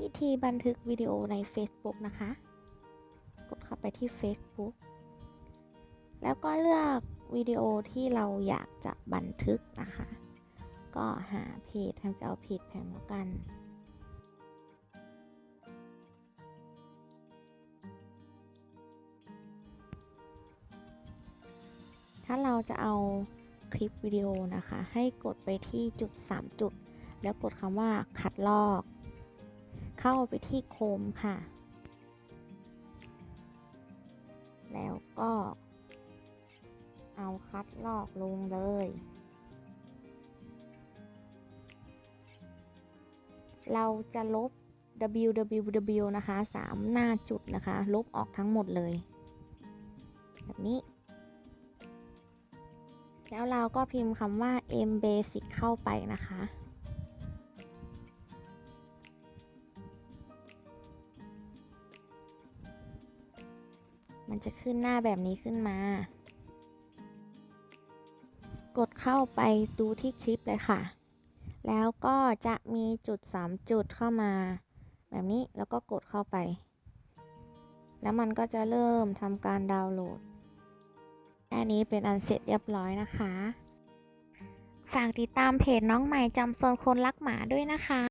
วิธีบันทึกวิดีโอใน Facebook นะคะ กดเข้าไปที่ Facebook แล้วก็เลือกวิดีโอที่เราอยากจะบันทึกนะคะ ก็หาเพจแพมจะเอาเพจแพมแล้วกันถ้าเราจะเอาคลิปวิดีโอนะคะ ให้กดไปที่จุด 3 จุด แล้วกดคำว่าคัดลอก เข้าไปที่โคมค่ะ แล้วก็ เอาคัดลอกลงเลย เราจะลบ www นะคะ 3 หน้าจุดนะคะ ลบออกทั้งหมดเลย แบบนี้ แล้วเราก็พิมพ์คำว่า m basic เข้าไปนะคะ มันจะขึ้นหน้าแบบนี้ขึ้นมา กดเข้าไปดูที่คลิปเลยค่ะ แล้วก็จะมีจุด 3 จุดเข้ามา แบบนี้แล้วก็กดเข้าไป แล้วมันก็จะเริ่มทำการดาวน์โหลด อันนี้เป็นอันเสร็จเรียบร้อยนะคะ ฝากติดตามเพจน้องใหม่จำโซนคนรักหมาด้วยนะคะ